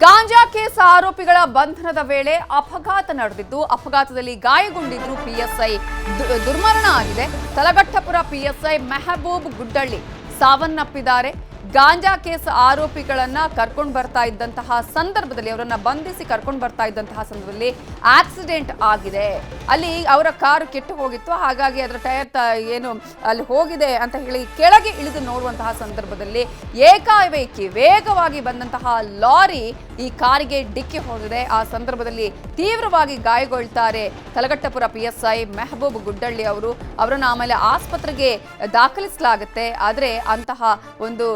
ಗಾಂಜಾ case ಆರೋಪಿಗಳ ಬಂಧನದ ವೇಳೆ ಅಪಘಾತ ನಡೆದಿದ್ದು, ಅಪಘಾತದಲ್ಲಿ ಗಾಯಗೊಂಡಿದ್ರು ಪಿಎಸ್ಐ ದುರ್ಮರಣ ಆಗಿದೆ. ತಲಗಟ್ಟಪುರ ಪಿಎಸ್ಐ ಮೆಹಬೂಬ್ ಗುಡ್ಡಳ್ಳಿ ಸಾವನ್ನಪ್ಪಿದ್ದಾರೆ. ಗಾಂಜಾ ಕೇಸ್ ಆರೋಪಿಗಳನ್ನ ಕರ್ಕೊಂಡು ಬರ್ತಾ ಇದ್ದಂತಹ ಸಂದರ್ಭದಲ್ಲಿ ಅವರನ್ನ ಬಂಧಿಸಿ ಕರ್ಕೊಂಡು ಬರ್ತಾ ಇದ್ದಂತಹ ಸಂದರ್ಭದಲ್ಲಿ ಆಕ್ಸಿಡೆಂಟ್ ಆಗಿದೆ. ಅಲ್ಲಿ ಅವರ ಕಾರು ಕೆಟ್ಟು ಹೋಗಿತ್ತು. ಹಾಗಾಗಿ ಅದರ ಟೈರ್ ಏನು, ಅಲ್ಲಿ ಹೋಗಿದೆ ಅಂತ ಹೇಳಿ ಕೆಳಗೆ ಇಳಿದು ನೋಡುವಂತಹ ಸಂದರ್ಭದಲ್ಲಿ ಏಕಾಏಕಿ ವೇಗವಾಗಿ ಬಂದಂತಹ ಲಾರಿ ಈ ಕಾರಿಗೆ ಡಿಕ್ಕಿ ಹೋಗಿದೆ. ಆ ಸಂದರ್ಭದಲ್ಲಿ ತೀವ್ರವಾಗಿ ಗಾಯಗೊಳ್ತಾರೆ Talagattapura P S I Mehboob Guddalli ಅವರು. ಅವರನ್ನು ಆಮೇಲೆ ಆಸ್ಪತ್ರೆಗೆ ದಾಖಲಿಸಲಾಗುತ್ತೆ. ಆದರೆ ಅಂತಹ ಒಂದು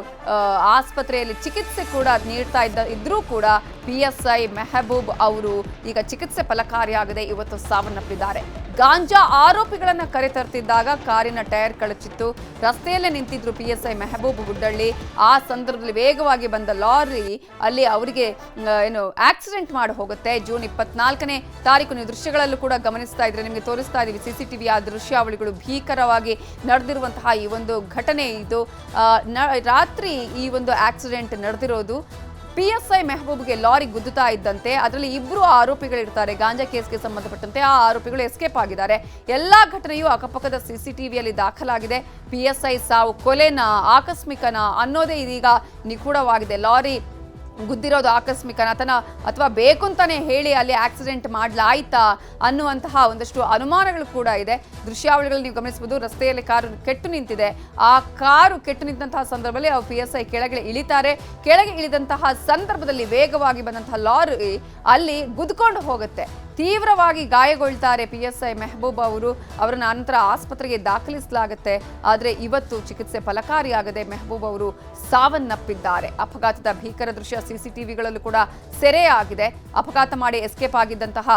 ಆಸ್ಪತ್ರೆಯಲ್ಲಿ ಚಿಕಿತ್ಸೆ ಕೂಡ ನೀಡ್ತಾ ಇದ್ದ ಇದ್ರೂ ಕೂಡ ಪಿ ಎಸ್ ಐ ಮೆಹಬೂಬ್ ಅವರು ಈಗ ಚಿಕಿತ್ಸೆ ಫಲಕಾರಿಯಾಗದೆ ಇವತ್ತು ಸಾವನ್ನಪ್ಪಿದ್ದಾರೆ. ಗಾಂಜಾ ಆರೋಪಿಗಳನ್ನ ಕರೆತರ್ತಿದ್ದಾಗ ಕಾರಿನ ಟೈರ್ ಕಳಚಿತ್ತು. ರಸ್ತೆಯಲ್ಲೇ ನಿಂತಿದ್ರು P S I Mehboob Guddalli. ಆ ಸಂದರ್ಭದಲ್ಲಿ ವೇಗವಾಗಿ ಬಂದ ಲಾರಿ ಅಲ್ಲಿ ಅವರಿಗೆ ಏನು ಆಕ್ಸಿಡೆಂಟ್ ಮಾಡಿ ಹೋಗುತ್ತೆ. ಜೂನ್ ಇಪ್ಪತ್ನಾಲ್ಕನೇ ತಾರೀಕು ನೀವು ದೃಶ್ಯಗಳಲ್ಲೂ ಕೂಡ ಗಮನಿಸ್ತಾ ಇದ್ರೆ ನಿಮಗೆ ತೋರಿಸ್ತಾ ಇದೀವಿ ಸಿ ಸಿ ಆ ದೃಶ್ಯಾವಳಿಗಳು ಭೀಕರವಾಗಿ ನಡೆದಿರುವಂತಹ ಈ ಒಂದು ಘಟನೆ ಇದು. ರಾತ್ರಿ ಈ ಒಂದು ಆಕ್ಸಿಡೆಂಟ್ ನಡೆದಿರೋದು. ಪಿ ಎಸ್ ಐ ಮೆಹಬೂಬ್ಗೆ ಲಾರಿ ಗುದ್ದುತ್ತಾ ಇದ್ದಂತೆ, ಅದರಲ್ಲಿ ಇಬ್ಬರು ಆರೋಪಿಗಳಿರ್ತಾರೆ. ಗಾಂಜಾ ಕೇಸ್ಗೆ ಸಂಬಂಧಪಟ್ಟಂತೆ ಆ ಆರೋಪಿಗಳು ಎಸ್ಕೇಪ್ ಆಗಿದ್ದಾರೆ. ಎಲ್ಲಾ ಘಟನೆಯು ಅಕ್ಕಪಕ್ಕದ ಸಿಸಿಟಿವಿಯಲ್ಲಿ ದಾಖಲಾಗಿದೆ. ಪಿ ಎಸ್ ಐ ಸಾವು ಕೊಲೆನ, ಆಕಸ್ಮಿಕನ ಅನ್ನೋದೇ ಇದೀಗ ನಿಗೂಢವಾಗಿದೆ. ಲಾರಿ ಗುದ್ದಿರೋದು ಆಕಸ್ಮಿಕ. ಅಥವಾ ಅಥವಾ ಬೇಕು ಅಂತಾನೆ ಹೇಳಿ ಅಲ್ಲಿ ಆಕ್ಸಿಡೆಂಟ್ ಮಾಡ್ಲಾಯ್ತಾ ಅನ್ನುವಂತಹ ಒಂದಷ್ಟು ಅನುಮಾನಗಳು ಕೂಡ ಇದೆ. ದೃಶ್ಯಾವಳಿಗಳು ನೀವು ಗಮನಿಸಬಹುದು, ರಸ್ತೆಯಲ್ಲಿ ಕಾರು ಕೆಟ್ಟು ನಿಂತಿದೆ. ಆ ಕಾರು ಕೆಟ್ಟು ನಿಂತಹ ಸಂದರ್ಭದಲ್ಲಿ ಅವರು ಪಿ ಎಸ್ ಐ ಕೆಳಗೆ ಇಳಿತಾರೆ. ಕೆಳಗೆ ಇಳಿದಂತಹ ಸಂದರ್ಭದಲ್ಲಿ ವೇಗವಾಗಿ ಬಂದಂತಹ ಲಾರಿ ಅಲ್ಲಿ ಗುದ್ಕೊಂಡು ಹೋಗುತ್ತೆ. ತೀವ್ರವಾಗಿ ಗಾಯಗೊಳ್ತಾರೆ ಪಿ ಎಸ್ ಐ ಮೆಹಬೂಬ್ ಅವರು. ಅವರನ್ನ ನಂತರ ಆಸ್ಪತ್ರೆಗೆ ದಾಖಲಿಸಲಾಗುತ್ತೆ. ಆದರೆ ಇವತ್ತು ಚಿಕಿತ್ಸೆ ಫಲಕಾರಿಯಾಗದೆ ಮೆಹಬೂಬ್ ಅವರು ಸಾವನ್ನಪ್ಪಿದ್ದಾರೆ. ಅಪಘಾತದ ಭೀಕರ ದೃಶ್ಯ ಸಿಸಿಟಿವಿಗಳಲ್ಲೂ ಕೂಡ ಸೆರೆಯಾಗಿದೆ. ಅಪಘಾತ ಮಾಡಿ ಎಸ್ಕೇಪ್ ಆಗಿದ್ದಂತಹ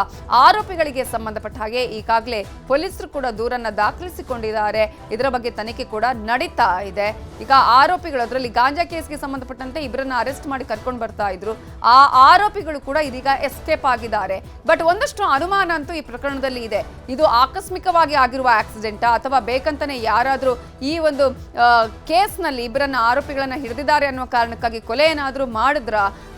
ಆರೋಪಿಗಳಿಗೆ ಸಂಬಂಧಪಟ್ಟ ಹಾಗೆ ಈಗಾಗಲೇ ಪೊಲೀಸರು ಕೂಡ ದೂರನ್ನ ದಾಖಲಿಸಿಕೊಂಡಿದ್ದಾರೆ. ಇದರ ಬಗ್ಗೆ ತನಿಖೆ ಕೂಡ ನಡೀತಾ ಇದೆ. ಈಗ ಆರೋಪಿಗಳು ಅದರಲ್ಲಿ ಗಾಂಜಾ ಕೇಸ್ಗೆ ಸಂಬಂಧಪಟ್ಟಂತೆ ಇಬ್ಬರನ್ನ ಅರೆಸ್ಟ್ ಮಾಡಿ ಕರ್ಕೊಂಡು ಬರ್ತಾ ಇದ್ರು. ಆ ಆರೋಪಿಗಳು ಕೂಡ ಇದೀಗ ಎಸ್ಕೇಪ್ ಆಗಿದ್ದಾರೆ. ಬಟ್ ಒಂದಷ್ಟು ಅನುಮಾನ ಅಂತೂ ಈ ಪ್ರಕರಣದಲ್ಲಿ ಇದೆ. ಇದು ಆಕಸ್ಮಿಕವಾಗಿ ಆಗಿರುವ ಆಕ್ಸಿಡೆಂಟ್ ಅಥವಾ ಬೇಕಂತಾನೆ ಯಾರಾದರೂ ಈ ಒಂದು ಕೇಸ್ನಲ್ಲಿ ಇಬ್ಬರನ್ನ ಆರೋಪಿಗಳನ್ನ ಹಿಡಿದಿದ್ದಾರೆ ಅನ್ನುವ ಕಾರಣಕ್ಕಾಗಿ ಕೊಲೆ ಏನಾದರೂ ಮಾಡಿದ್ರ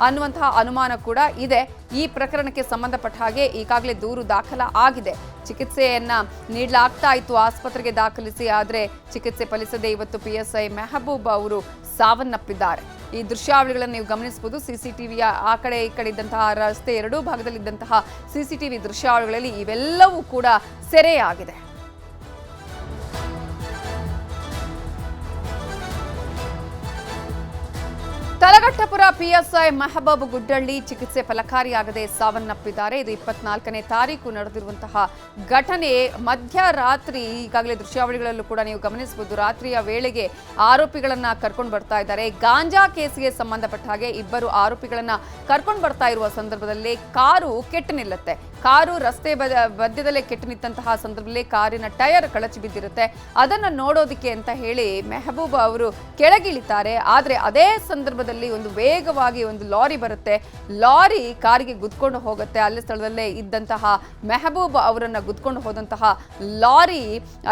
ಅನ್ನುವಂತಹ ಅನುಮಾನ ಕೂಡ ಇದೆ. ಈ ಪ್ರಕರಣಕ್ಕೆ ಸಂಬಂಧಪಟ್ಟ ಹಾಗೆ ಈಗಾಗಲೇ ದೂರು ದಾಖಲ ಆಗಿದೆ. ಚಿಕಿತ್ಸೆಯನ್ನ ನೀಡಲಾಗ್ತಾ ಇತ್ತು, ಆಸ್ಪತ್ರೆಗೆ ದಾಖಲಿಸಿ, ಆದರೆ ಚಿಕಿತ್ಸೆ ಫಲಿಸದೆ ಇವತ್ತು ಪಿ ಎಸ್ ಐ ಮೆಹಬೂಬ್ ಅವರು ಸಾವನ್ನಪ್ಪಿದ್ದಾರೆ. ಈ ದೃಶ್ಯಾವಳಿಗಳನ್ನು ನೀವು ಗಮನಿಸಬಹುದು. ಸಿಸಿಟಿವಿಯ ಆ ಕಡೆ ಈ ಕಡೆ ಇದ್ದಂತಹ ರಸ್ತೆ ಎರಡೂ ಭಾಗದಲ್ಲಿದ್ದಂತಹ ಸಿಸಿಟಿವಿ ದೃಶ್ಯಾವಳಿಗಳಲ್ಲಿ ಇವೆಲ್ಲವೂ ಕೂಡ ಸೆರೆಯಾಗಿದೆ. ತಲಗಟ್ಟಪುರ ಪಿಎಸ್ಐ ಮೆಹಬೂಬ್ ಗುಡ್ಡಳ್ಳಿ ಚಿಕಿತ್ಸೆ ಫಲಕಾರಿಯಾಗದೆ ಸಾವನ್ನಪ್ಪಿದ್ದಾರೆ. ಇದು ಇಪ್ಪತ್ನಾಲ್ಕನೇ ತಾರೀಕು ನಡೆದಿರುವಂತಹ ಘಟನೆ. ಮಧ್ಯರಾತ್ರಿ, ಈಗಾಗಲೇ ದೃಶ್ಯಾವಳಿಗಳಲ್ಲೂ ಕೂಡ ನೀವು ಗಮನಿಸಬಹುದು, ರಾತ್ರಿಯ ವೇಳೆಗೆ ಆರೋಪಿಗಳನ್ನ ಕರ್ಕೊಂಡು ಬರ್ತಾ ಇದ್ದಾರೆ. ಗಾಂಜಾ ಕೇಸ್ಗೆ ಸಂಬಂಧಪಟ್ಟ ಹಾಗೆ ಇಬ್ಬರು ಆರೋಪಿಗಳನ್ನ ಕರ್ಕೊಂಡು ಬರ್ತಾ ಇರುವ ಸಂದರ್ಭದಲ್ಲಿ ಕಾರು ಕೆಟ್ಟು ನಿಲ್ಲುತ್ತೆ. ಕಾರು ರಸ್ತೆ ಮಧ್ಯದಲ್ಲೇ ಕೆಟ್ಟು ನಿಂತಹ ಸಂದರ್ಭದಲ್ಲಿ ಕಾರಿನ ಟೈರ್ ಕಳಚಿ ಬಿದ್ದಿರುತ್ತೆ. ಅದನ್ನ ನೋಡೋದಿಕ್ಕೆ ಅಂತ ಹೇಳಿ ಮೆಹಬೂಬ್ ಅವರು ಕೆಳಗಿಳಿತಾರೆ. ಆದ್ರೆ ಅದೇ ಸಂದರ್ಭದಲ್ಲಿ ಒಂದು ವೇಗವಾಗಿ ಒಂದು ಲಾರಿ ಬರುತ್ತೆ. ಲಾರಿ ಕಾರಿಗೆ ಗುದ್ಕೊಂಡು ಹೋಗುತ್ತೆ. ಅಲ್ಲಿ ಸ್ಥಳದಲ್ಲೇ ಇದ್ದಂತಹ ಮೆಹಬೂಬ್ ಅವರನ್ನ ಗುದ್ಕೊಂಡು ಹೋದಂತಹ ಲಾರಿ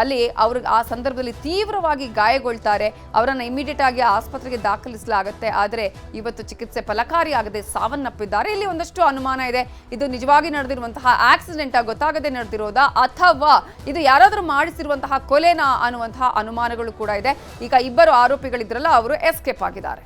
ಅಲ್ಲಿ ಅವ್ರ ಆ ಸಂದರ್ಭದಲ್ಲಿ ತೀವ್ರವಾಗಿ ಗಾಯಗೊಳ್ತಾರೆ. ಅವರನ್ನ ಇಮಿಡಿಯೇಟ್ ಆಗಿ ಆಸ್ಪತ್ರೆಗೆ ದಾಖಲಿಸಲಾಗುತ್ತೆ. ಆದರೆ ಇವತ್ತು ಚಿಕಿತ್ಸೆ ಫಲಕಾರಿಯಾಗದೆ ಸಾವನ್ನಪ್ಪಿದ್ದಾರೆ. ಇಲ್ಲಿ ಒಂದಷ್ಟು ಅನುಮಾನ ಇದೆ. ಇದು ನಿಜವಾಗಿ ನಡೆದಿರುವಂತಹ ಆಕ್ಸಿಡೆಂಟ್ ಗೊತ್ತಾಗದೆ ನಡೆದಿರೋದಾ ಅಥವಾ ಇದು ಯಾರಾದರೂ ಮಾಡಿಸಿರುವಂತಹ ಕೊಲೆನಾ ಅನ್ನುವಂತಹ ಅನುಮಾನಗಳು ಕೂಡ ಇದೆ. ಈಗ ಇಬ್ಬರು ಆರೋಪಿಗಳಿದ್ರಲ್ಲ, ಅವರು ಎಸ್ಕೇಪ್ ಆಗಿದ್ದಾರೆ.